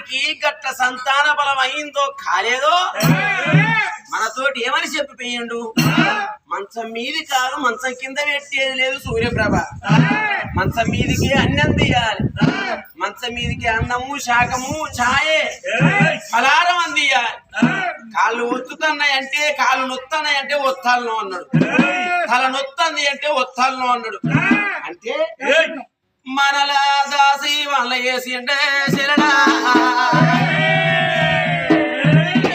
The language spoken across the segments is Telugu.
దానికి గట్ల సంతాన బలం అయిందో కాలేదో మనతోటి ఏమని చెప్పిపోయిండు? మంచం మీది కాదు మంచం కింద పెట్టేది లేదు సూర్యప్రభ. మంచం మీదికి అన్నం తీయాలి. మంచం మీదికి అన్నము శాఖము ఛాయే. ఫలారం అందియాలి. కాళ్ళు ఒత్తుతున్నాయి అంటే కాళ్ళు నొత్తున్నాయంటే ఒత్తాలను అన్నాడు. తల నొత్తంది అంటే ఒత్తాలను అన్నాడు. అంటే మనలా దాసి వాళ్ళ వేసి అంటే శరణా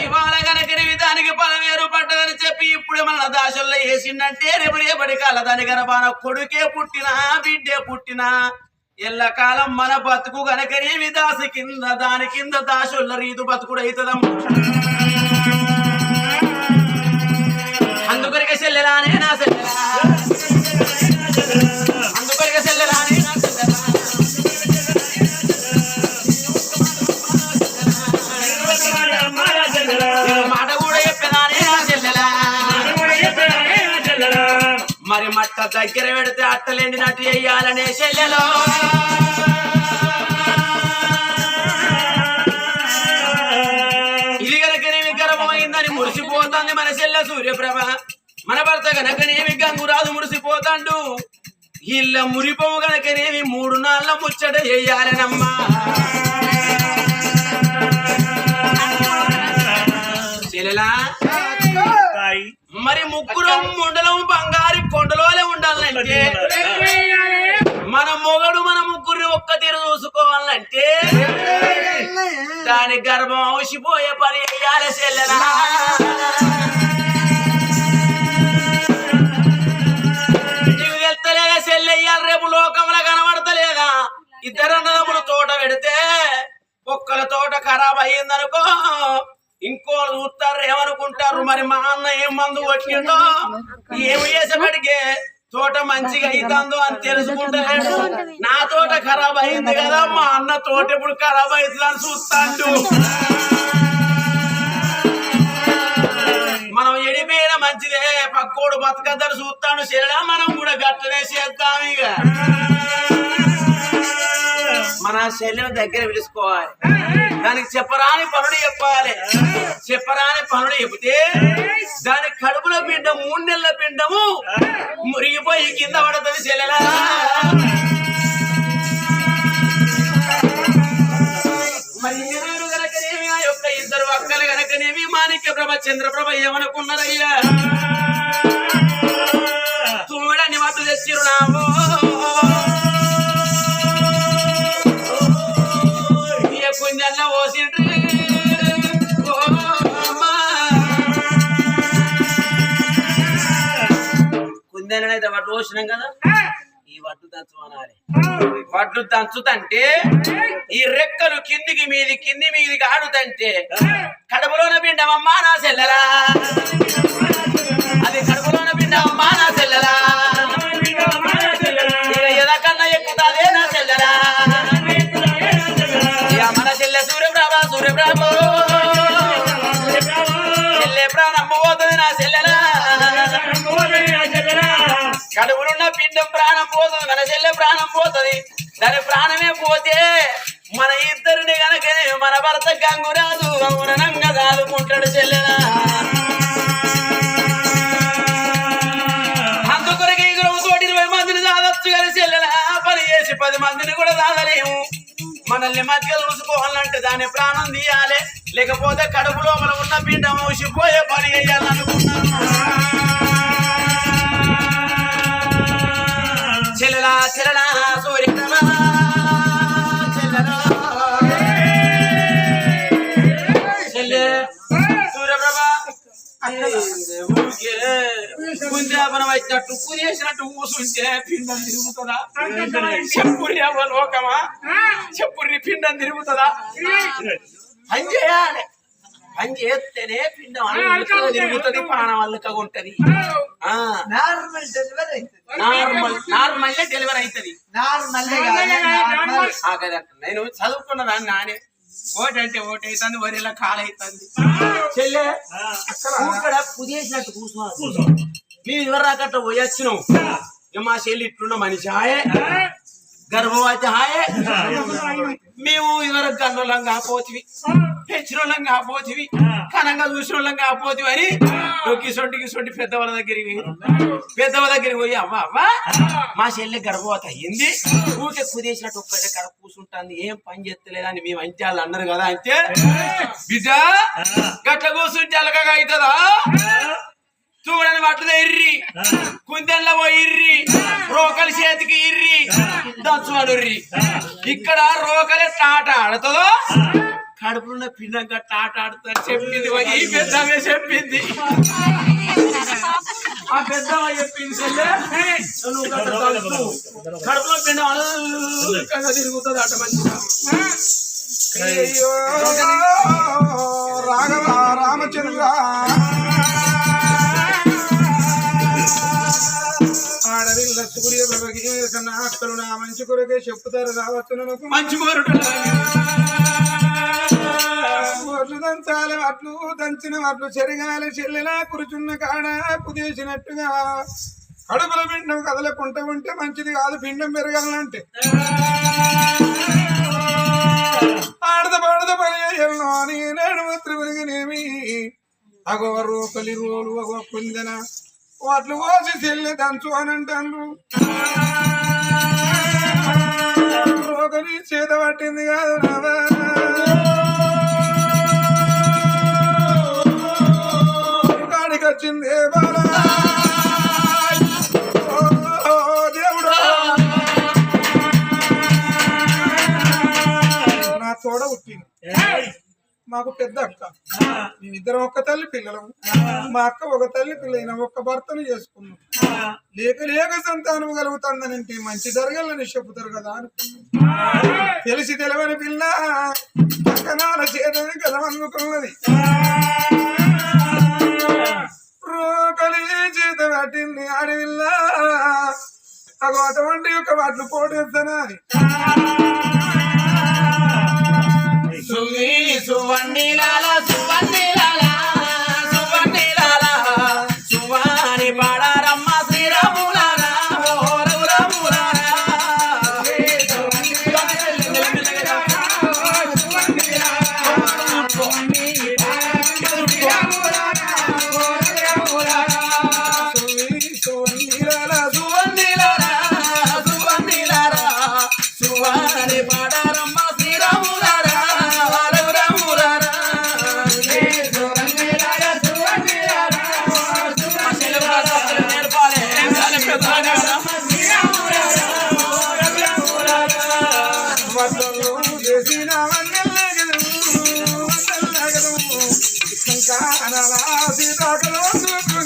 ఇవాళ కనుక దానికి పలవేరు పడ్డదని చెప్పి ఇప్పుడు మన దాసుల్లో వేసిండంటే రేపు రేపటి కాల దాని గనపాన కొడుకే పుట్టినా బిడ్డే పుట్టినా ఎల్లకాలం మన బతుకు గనకనేమి దాసి కింద దాని కింద దాసుల్ల రీతు బతుకుడు అవుతుందమ్మ దగ్గర పెడితే అట్టలేండి నటు చెయ్యాలనే శల్యలో. ఇది కనుకనేమి గర్వమైందని మురిసిపోతుంది మన చెల్లె సూర్యప్రభ. మన భర్త కనుకనేమి గంగురాజు మురిసిపోతాడు. ఇళ్ళ మురిపోవు కనుకనేమి మూడు నాళ్ళ ముచ్చట చెయ్యాలనమ్మా చెల్లెలా మరి ముగ్గురు ముండలం బంగారు కొండలోనే ఉండాలంటే? మన మొగడు మన ముగ్గురిని ఒక్క తీరు చూసుకోవాలంటే? దాని గర్భం అవసిపోయే పని వేయాలి చెల్లెనా? నీకు తెలుస్తలేదా చెల్లెయ్యాలి రేపు లోకంలో కనబడతలేదా? ఇద్దరు అన్నదమ్ములు తోట పెడితే ఒక్కల తోట ఖరాబ్ అయ్యిందనుకో ఇంకో చూస్తారు ఏమనుకుంటారు మరి మా అన్న ఏం మందు కొట్టిండో? ఏమి చేసేపటికే తోట మంచిగా అవుతుందో అని తెలుసుకుంటలేడు. నా తోట ఖరాబ్ అయింది కదా మా అన్న తోట ఇప్పుడు ఖరాబ్ అవుతుందని చూస్తాడు. మనం ఎడిపోయిన మంచిదే పక్కోడు బతకద్దని చూస్తాడు. శరీరా మనం కూడా గట్టనే చేద్దాం ఇక. శల్యం దగ్గర పిలుచుకోవాలి. దానికి చెప్పరాని పనులు చెప్పాలి. చెప్పరాని పనులు చెబితే దాని కడుపులో పిండం మూడు నెలల పిండము మురిగిపోయి కింద పడుతుంది చెల్లెలా మరి గనకనేమి ఆ యొక్క ఇద్దరు అక్కలు గనకనేమి మాణిక్య ప్రభ చంద్రప్రభ ఏమనుకున్నారయ్యా? చూడని మట్టు తెచ్చిరున్నాము కుందెలనైతే వడ్డు పోసినాం కదా? ఈ వడ్డు దంచు అనాలి వడ్లు దంచుతంటే ఈ రెక్కలు కిందికి మీది కింది మీదికి ఆడుతంటే కడుపులోన పిండమమ్మా నా చెల్లెలా? అది కడుపులోన పిండమమ్మా నా కడుపులున్న ప్రాణం పోతుంది మన చెల్లె ప్రాణం పోతుంది. దాని ప్రాణమే పోతే మన ఇద్దరిని గనక మన భర్త గంగురాజు గంగునంగా దాదుకుంటాడు చెల్లెలా అందుకొరకు ఈ గురువు తోటి ఇరవై మందిని దాదొచ్చు కానీ చెల్లెలా పని చేసి పది మందిని కూడా దాదలేము. మనల్ని మధ్య చూసుకోవాలంటే దాని ప్రాణం తీయాలి. లేకపోతే కడుపు లోపల ఉన్న పిండం మూసిపోయే పని చేయాలనుకున్నాను చెల్లె సూర్యప్రభ. ఊరికే కుందేపనం వచ్చినట్టు కునేసినట్టు కూసుంటే పిండం తిరుగుతుందా? చెప్పుర్రి లోకమా? చెప్పుర్రి పిండం తిరుగుతుందా? చేయాలి పని చేస్తేనే పిండం అల్లుకగా తిరుగుతుంది ప్రాణం అల్లుకగా ఉంటది ఆ. నార్మల్ డెలివరీ అవుతుంది నార్మల్ నార్మల్. డెలివరీ అవుతుంది నార్మల్ నేను చదువుకున్న దాన్ని నానే. ఓటు అంటే ఓటు అవుతుంది వరిలో కాలు అవుతుంది చెల్లె ఇక్కడ పుదేసినట్టు కూర్చోవాలి మేము ఎవరు రాకట్ట పోయొచ్చినాం మా చెల్లి ఇట్లున్న మనిషి హాయే గర్భవతి హాయే మేము ఇవరకు కన్నోళ్ళం కాపోతివి పెంచినోళ్ళం కాపోతివి కనంగా చూసినోళ్ళం కాపోతివి అని? నొక్కి సొంటికి సొంటి పెద్దవాళ్ళ దగ్గరికి పెద్దవాళ్ళ దగ్గరికి పోయి అవ్వ అవ్వ మా చెల్లె గర్భవత అయ్యింది ఊకే కుదేసినట్టు ఒక్కటే కడ కూర్చుంటాంది ఏం పని చేస్తలేదని మేము అంటే వాళ్ళు అన్నారు కదా అంటే బిడ్డ గట్ల కూర్చుంటే అలకగా అవుతుందా చూడని మట్టుదే ఇర్రి కుందెల్ల పోయి ఇర్రి రోకలి చేతికి ఇర్రి దంచువనుర్రి ఇక్కడ రోకలే టాట ఆడుతుందో? కడుపులున్న పిండంగా టాట ఆడుతారు చెప్పింది. ఈ పెద్దమే చెప్పింది. ఆ పెద్దమ్మ చెప్పింది నువ్వు. కడుపులో పిండం తిరుగుతుంది అట మంచిగా. రాఘవ రామచంద్ర ప్రభకి కన్నా అక్కలు నా మంచి కొరకే చెప్పుతారు రావచ్చు మంచి కోరుడు ఒట్లు దంచాలి అట్లు దంచిన అట్లు చెరగాలి చెల్లెలా కూర్చున్న కాడ కుదేసినట్టుగా. కడుపుల పిండం కదలకుంటూ ఉంటే మంచిది కాదు పిండం పెరగాలంటే. ఆడద పాడద పని అని నేడు అగో రోకలి రోలు అగో కుందెన. వాట్లు కోసి చెల్లి దంచు అని అంటాను రోకలి చేత పట్టింది కాదు నావా వచ్చింది బాలా నా తోడ పుట్టింది. మాకు పెద్ద అక్క. మేమిద్దరం ఒక్క తల్లి పిల్లలం మా అక్క ఒక తల్లి పిల్లైన ఒక్క భర్తను చేసుకున్నాం. లేక లేక సంతానం కలుగుతుందనంటే మంచి జరగాలని చెబుతారు కదా అనుకున్నాం. తెలిసి తెలవని పిల్ల కనాల చేతని కలవనుకున్నది రోకలి చేత పట్టింది ఆడవిల్ల. అగో అటువంటి యొక్క వాటిని పోటేస్తానని అని. సంకారాల సీతాకలు అందుకుని,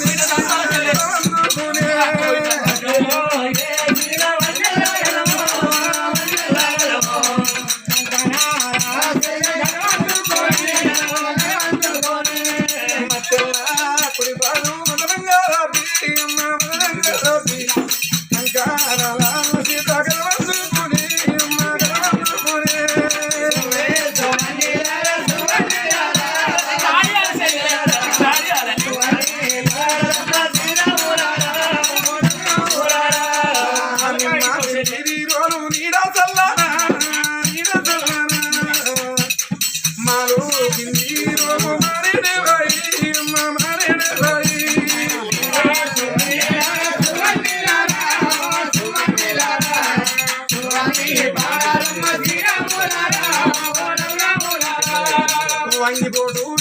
வாங்கி போடு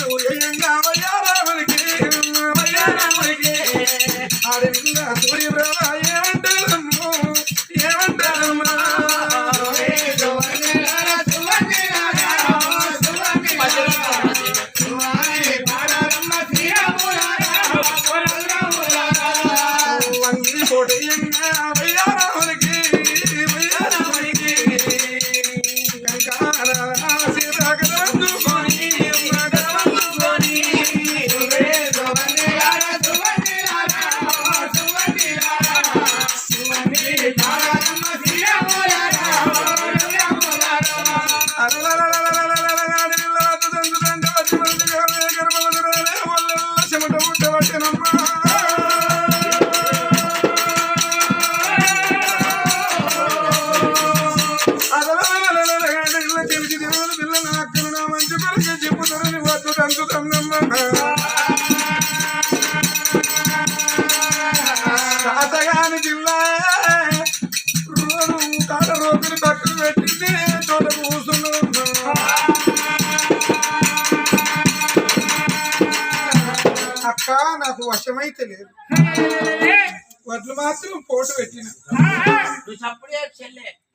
మాత్రం పోటు పెట్టిన.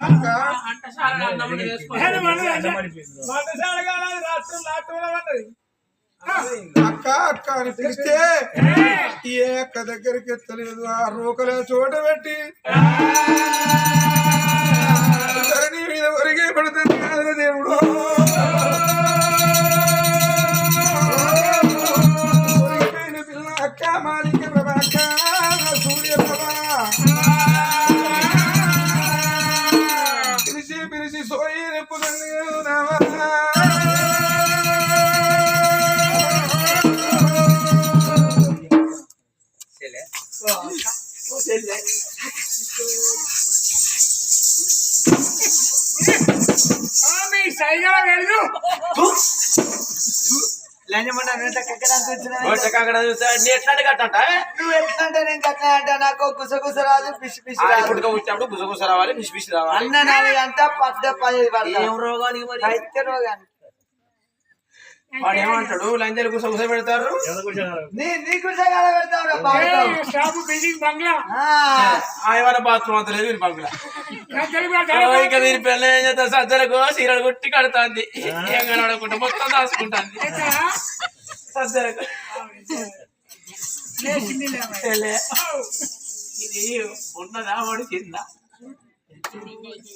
అక్క. అక్క అని పిలిస్తే ఏ? అక్క దగ్గరికి ఎత్తలేదు. ఆ రోకల చోట పెట్టి. మీద ఒరిగే పడుతుంది దేవుడు. రాదు పిసి పిసి గుసగుస రావాలి పిసి పిసి రావాలి. అన్న నాలుగు గంట పద్ద పది ఏం రోగానికి మరి? అయితే రోగాన్ని వాడు ఏమంటాడు? లంజలు గుసగుస పెడతారు? నీ నీ గుడిసెగాడ పెడతావురా బాగుతావు షాపు బిల్డింగ్ బంగ్లా. ఆయన బాత్రూమ్ అంత లేదు బంగ్లా. ఇక దీని పిల్ల ఏం చేస్తా సజ్జలకు సీరలు కొట్టి కడుతుంది. ఏం కనబడకుండా మొత్తం దాచుకుంటుంది. సజ్జలకు. ఇది ఉన్నదా? వడిచిందా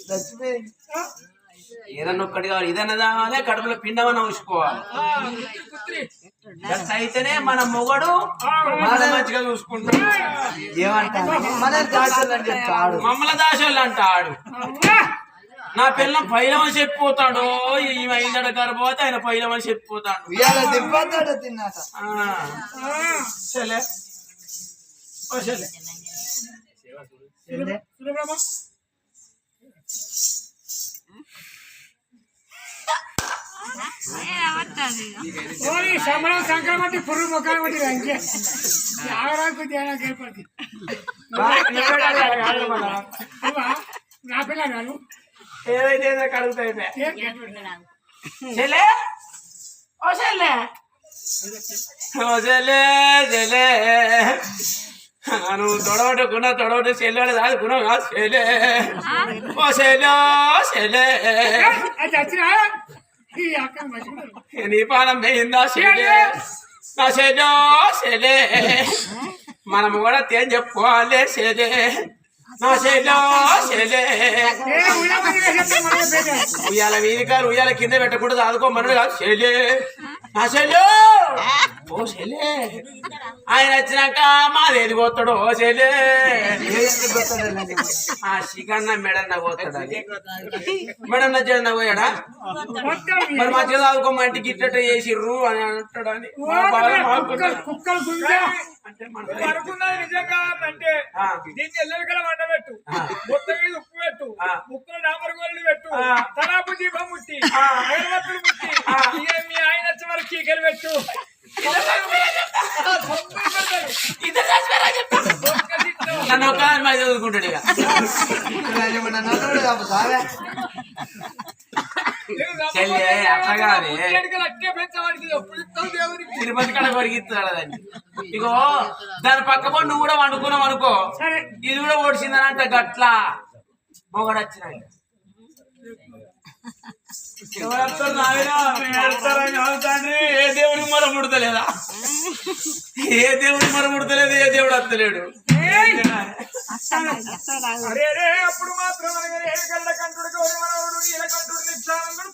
చచ్చిపోయింది ఏదన్నా ఒక్కటి కావాలి. ఇదన్నా తాగాలి కడుపులో పిండమన్న ఉంచుకోవాలి అయితేనే మన మొగడు మన మంచిగా చూసుకుంటాడు. మమ్మల దాసోళ్ళు అంటాడు నా పిల్లం పైలమని చెప్పిపోతాడు ఈమె అయిందట గర్భవతి ఆయన పైలమని చెప్పిపోతాడు. ఇవాళ దిబ్బతాడు సంబరం సంక్రమణి పురుగు ముఖాన్ని బట్టి అంకే ఆగరాకు అవ్వా, నా పిల్ల గారు ఏదైతే ఏదో కడుగుతాయి చెల్లె? ఓ చెల్లె. ఓ చెల్లె చెల్లె. నువ్వు తొడవట్టుకున్నా తొడవట్టు చెల్లెడు దాదుకున్నావు కాదు చెల్లె. ఓ చెల్లె చెల్లె. నీ పానం పోయిందా నా చెల్లె చెల్లె మనం కూడా తేం చెప్పుకోవాలి ఏ ఉయ్యాల చెప్తే మనమే ఉయ్యాల కింద పెట్టకూడదు ఆదుకో పెట్టకుండా కాదు. శైలే. నా చెల్లె ఓ శైలే. ఆయన వచ్చినాక మాదేది పోతాడు ఓ శైలే. ఆ శిఖన్న మెడన్న పోతాడు అది. మెడన్న చెడన్న పోయాడా? మరి మొత్తం మరి మంచిగా ఇంటికి గిట్టట చేసిర్రు అని అంటాడు అని. కుక్కలు అనుకున్నది అంటే ఆ. దీనికి ఎల్లరికల వంట పెట్టు. మొత్తం మీద ఉప్పు పెట్టు. ముక్కులు డామర్ గోళ్ళు పెట్టు. తలాపు దీపం ముట్టి. అగరబత్తులు ముట్టి మీ ఆయన వచ్చే వరకు చీకలు పెట్టు నన్ను మరి చదువుకుంటాడు ఇక చెల్లె, అట్లా కాదే. తిరుపతి కడ కొరిగిస్తాడు దాన్ని ఇగో దాని పక్క పడి నువ్వు కూడా వండుకున్నావు అనుకో. ఇది కూడా ఓడిసిందని అంట గట్లా మొగడు. ఏ దేవుడికి మర ముడతలేదా? ఏ దేవుడికి మర ముడతలేదు ఏ దేవుడు రే అప్పుడు మాత్రం ఏ కళ్ళ కంటుడు గౌరి మనవడు నీల కంటుడు నిత్యానందుడు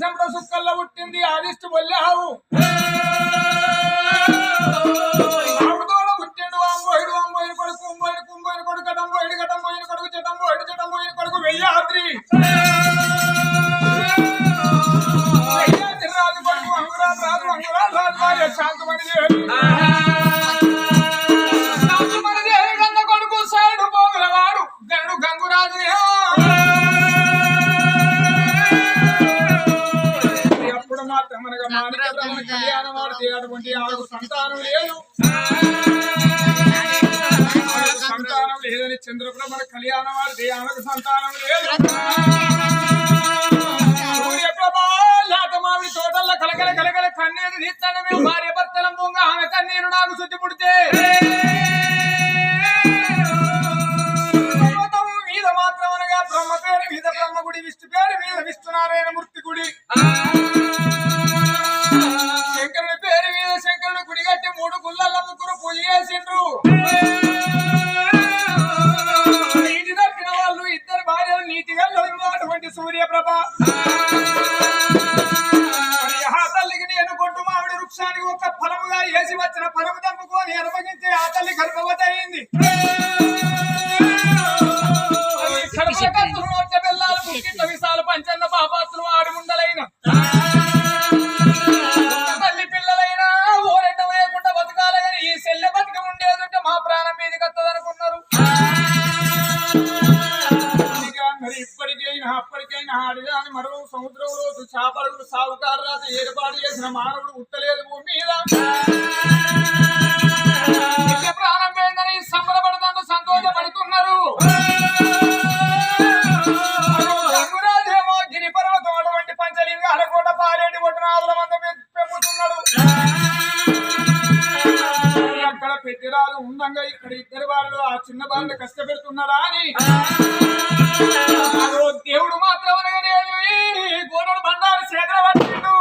రాగి సుక్కల్లో పుట్టింది ఆదిష్టి బొల్లావు భార్య భర్తలం పొంగ ఆమె కన్నీరు నాకు శుద్ధి పుడితే మా ప్రాణం మరి ఇప్పటికైనా అప్పటికైనా ఆడిదాని మరో సముద్రంలో చేపలు సాగుకారు రాత ఏర్పాటు చేసిన మానవుడు ఉట్టలేదు భూమి మీద. చిన్న బాలను కష్టపెడుతున్నారా అని? దేవుడు మాత్రం గోడడు బండారు చేతుల పట్టిండు.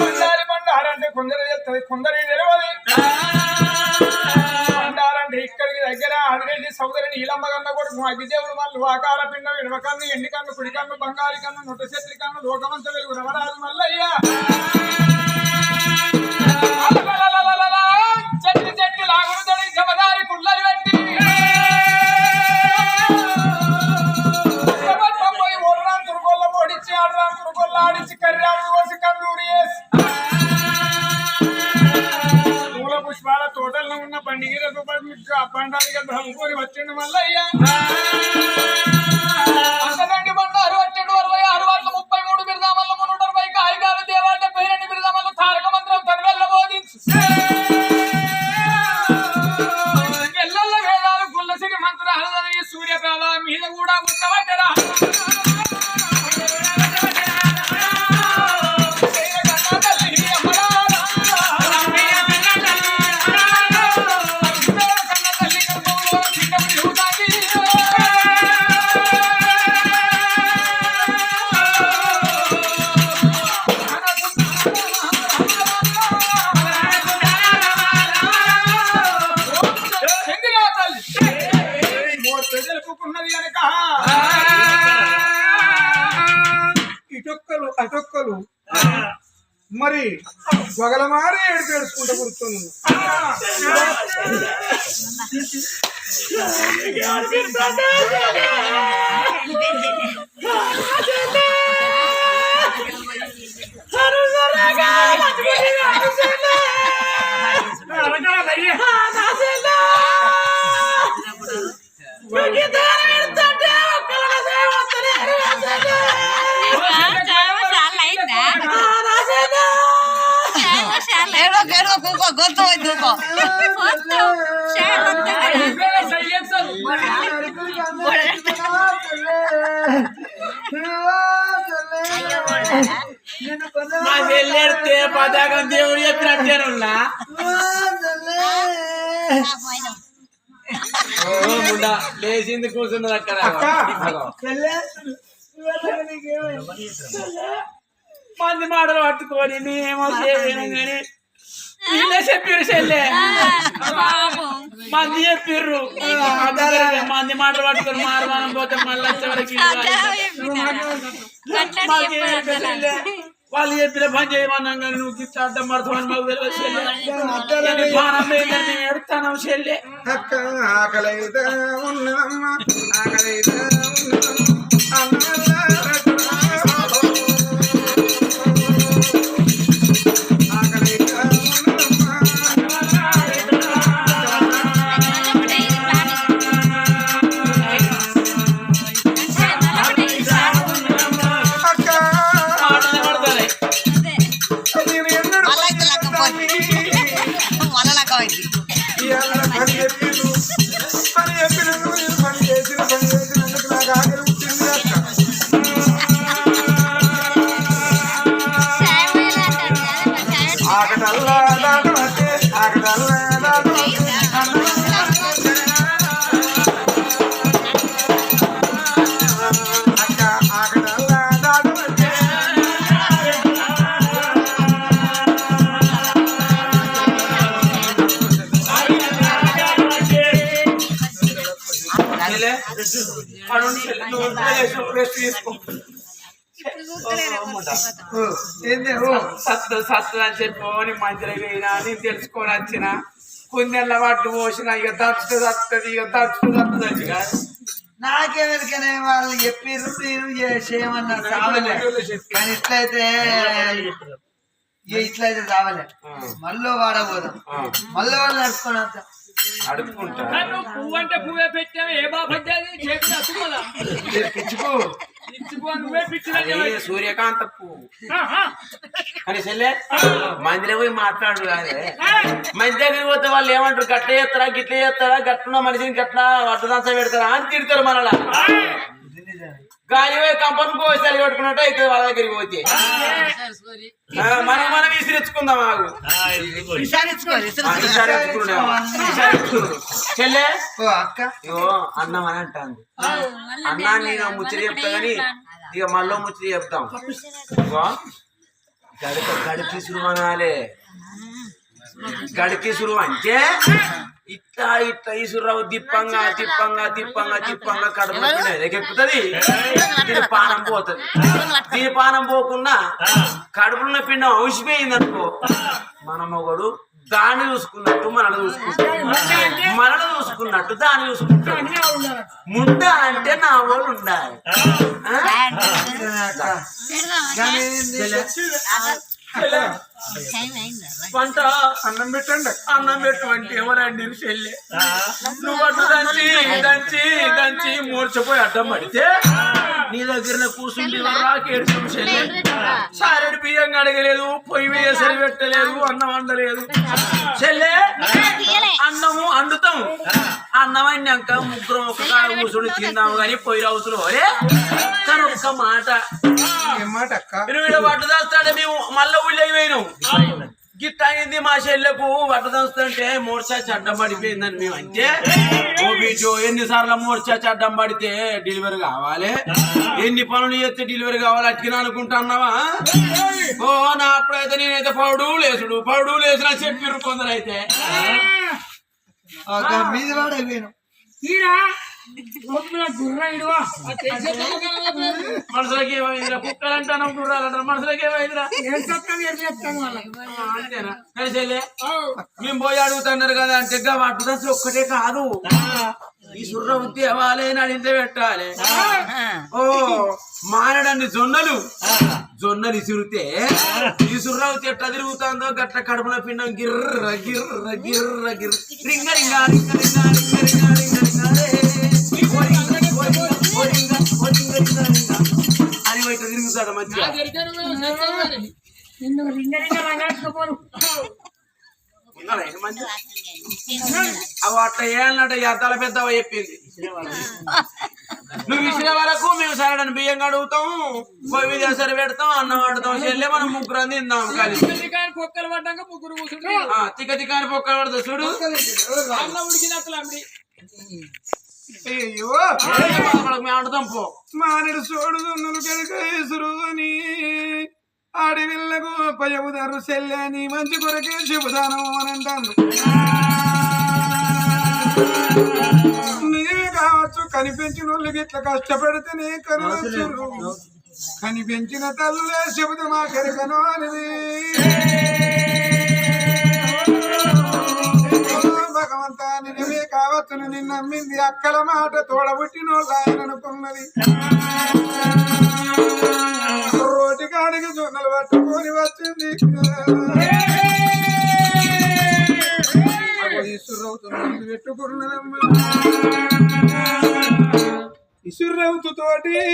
బండారి బండారంటే కొందరు తెలుస్తుంది కొందరు తెలియదు బండారంటే ఇక్కడికి దగ్గర అదిరెడ్డి సౌదరిని ఈలమ్మ కన్న కొడుకు అగ్గిదేవుడు వాళ్ళు ఆకార పిండం ఎడమ కన్ను ఎండి కన్ను కుడి కన్ను బంగారు కన్ను నొట్ట కన్ను లోకమంత వెలుగు నవరాజు మల్లయ్య. తోటల్లో పండాలి బండిగిరకు బండారిగా బ్రహ్మకొని వచ్చిండు మల్లయ్య. అంతకండి బండారు వచ్చిండు అరవై ఆరు ముప్పై మూడు బిరుదామల్ల మున్నూట అరవై కాయిగాల దేవాలయ పేరెండి తారక మంత్రం తన వెళ్ళ బోధించి. వేదాలు గుల్లసిరి మంత్రాలు సూర్యప్రభ మీద కూడా ఉత్తమ వగలమారి ఏడు పేడుచుకుంటూ కూర్చొని ఉన్నారు. కూర్చున్నది అక్కడ మంది మాటలు పట్టుకొని నేనేమో చేయలేను కానీ వీళ్ళే చెప్పారు చెల్లె. మంది చెప్పిర్రు. మంది మాటలు పట్టుకొని మారమానం పోతే మళ్ళీ వచ్చే వరకు? వాళ్ళు చెప్పిన పని చేయమన్నాం కానీ నువ్వు గిట్ల అడ్డం పడతామని మాకు తెలియదు చెల్లె. ఆకలి ఆకలి I'll give you రెస్ట్ తీసుకో. ఓ, ఏంది ఓ సత్తు సత్తు అని చెప్పి మంచిగా పోయినా అని తెలుసుకొని వచ్చిన. కుందెళ్ళ పట్టు పోసిన ఇక దచ్చు దత్తది ఇక దచ్చు దత్తది కాదు నాకెవరికనే వాళ్ళు చెప్పిర్రు మీరు చేయమన్నారు చావలే. కానీ ఇట్లయితే ఇట్లయితే చావలే. మళ్ళీ వాడబోదాం. మళ్ళీ వాళ్ళు నడుచుకొని వద్దాం. అడుక్కుంటా నువ్వు పువ్వు అంటే పువ్వే పెట్టావు ఏ బాబు పడ్డది చేతి అతుకోదా పిచ్చుకో. ఇచ్చిపో నువ్వే పిచ్చిన అదే సూర్యకాంత పువ్వు. కానీ చెల్లె మందిలో పోయి మాట్లాడు కాదే మంచి దగ్గరికి పోతే వాళ్ళు ఏమంటారు? గట్ల చేస్తారా గిట్ల చేస్తారా? గట్టున్న మనిషిని గట్ల అడ్డదాంస పెడతారా? అని తిడతారు మనలా. కానీ కంపెనీ కోసాలు పెట్టుకున్నట్టు అయితే వాళ్ళ దగ్గరికి పోతే. మనం మనం విసిరించుకుందాం మాకు చెల్లే? ఓ అన్నం అని అంటాను అన్నాన్ని ముచ్చరి చెప్తా కానీ ఇక మళ్ళీ ముచ్చరి చెప్తాం గడిప గడిపి సురువనాలే గడిపి సురువు అంటే ఇట్లా ఇట్లా ఈ సుర్రావు తిప్పంగా తిప్పంగా తిప్పంగా తిప్పంగా కడుపు ఎక్కుతుంది దీని పానం పోతుంది. దీని పానం పోకుండా కడుపులో పిండం ఔసిపోయింది అనుకో మన మొగడు దాన్ని చూసుకున్నట్టు మనల్ని చూసుకుంటాడు. మనల్ని చూసుకున్నట్టు దాన్ని చూసుకుంటాడు. ముండ అంటే నా వాళ్ళు ఉండాలి. వంట అన్నం పెట్టండి. అన్నం పెట్టువంటి ఎవరండి చెల్లె? నువ్వు అటు దంచి దంచి దంచి మూర్చపోయి అడ్డం పడితే నీ దగ్గర కూర్చుండి రాకేడు చెల్లె. సారెడు బియ్యం అడగలేదు పొయ్యి మీద సరి పెట్టలేదు అన్నం వండలేదు. చెల్లె. అన్నము అండుతాం అన్నం అన్నాక ముగ్గురం ఒక కూర్చుని తిందాము కానీ పొయ్యి రౌతులు కానీ ఒక్క మాట. మాట ఈడ వడ్డు దాస్తాడే మేము మళ్ళా ఊళ్ళకి పోయినాం. గిట్ట అయింది మా చెల్లెకు. వడ్డు దాస్తుంటే మూర్చాచి అడ్డం పడిపోయిందని మేము అంటే ఓ బీచో ఎన్నిసార్లు మూర్చాచి అడ్డం పడితే డెలివరీ కావాలి? ఎన్ని పనులు చేస్తే డెలివరీ కావాలి అట్టిన అనుకుంటున్నావా? ఓ నా అప్పుడైతే నేనైతే పౌడు లేసుడు. పౌడు లేసుడు అని చెప్పిర్రు కొందరైతే. మీది వాడైపోయాను మనసులకి ఏమైందిరా? కుక్కలు అంటాను మనసులకి ఏమైందిరా? మేము పోయి అడుగుతున్నారు కదా అంటే అడ్డుదాసి ఒక్కటే కాదు. ఈ సుర్ర ఉద్ది అవ్వాలి అని ఇంత పెట్టాలి. ఓ మానడండి జొన్నలు. జొన్నలు ఇసురితే ఈ సుర్ర ఉద్ది ఎట్లా తిరుగుతుందో గట్ల కడుపులో పిండం గిర్ర గిర్ర గిర్ర గిర్ర. రింగ రింగ రింగ రింగ రింగ. అని ఇట్లా తిరుగుతాడు మంచిగా? అవి అట్లా ఏళ్ళంటే అద్దాల పెద్ద చెప్పింది నువ్వు ఇచ్చిన వరకు మేము సరడని బియ్యం కడుగుతాం పొయ్యి మీద సరి పెడతాం అన్నం వండుతాం చెల్లె మనం ముగ్గురు తిందాం కలిసి కానీ పొక్కలు పడ్డాక ముగ్గురు కూర్చుంటే తిక్క తిక్కని పొక్క పడతా చూడు అన్న ఉడికినట్లు అండి. అయ్యో. మానడు సోడుదున్నులు సెల్లని మంచి కొరకే చెబుతాను అని అంటాను నిజమే కావచ్చు కనిపించిన వాళ్ళకి ఇట్లా కష్టపడితేనే కనువచ్చు కనిపించిన తల్లులే చెబుతా మా అనేది భగవంతా నిన్నవే కావచ్చు నిన్నమ్మింది అక్కల మాట తోడబుట్టిన వాళ్ళు రోటి కాడికి జొన్నలు పట్టుకొని వచ్చింది. ఇసురవుతున్నది పెట్టుకున్నదమ్మా. ఇసురవుతు తోటి